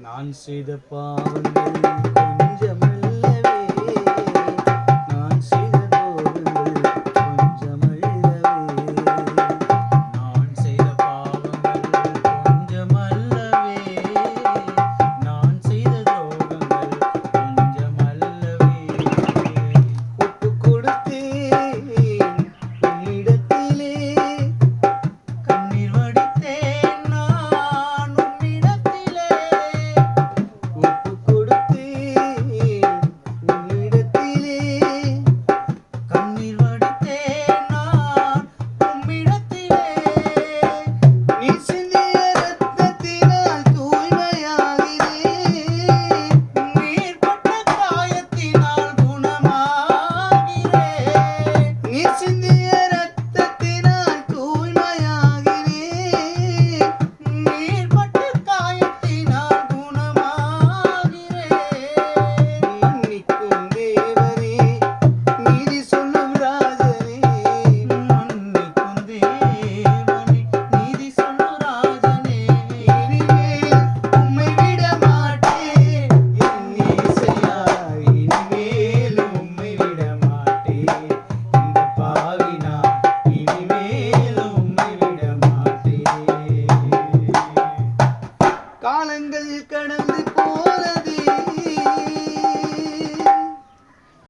நான் செய்த பாவங்கள் Chinese. காலங்கள் கடந்து போனதே.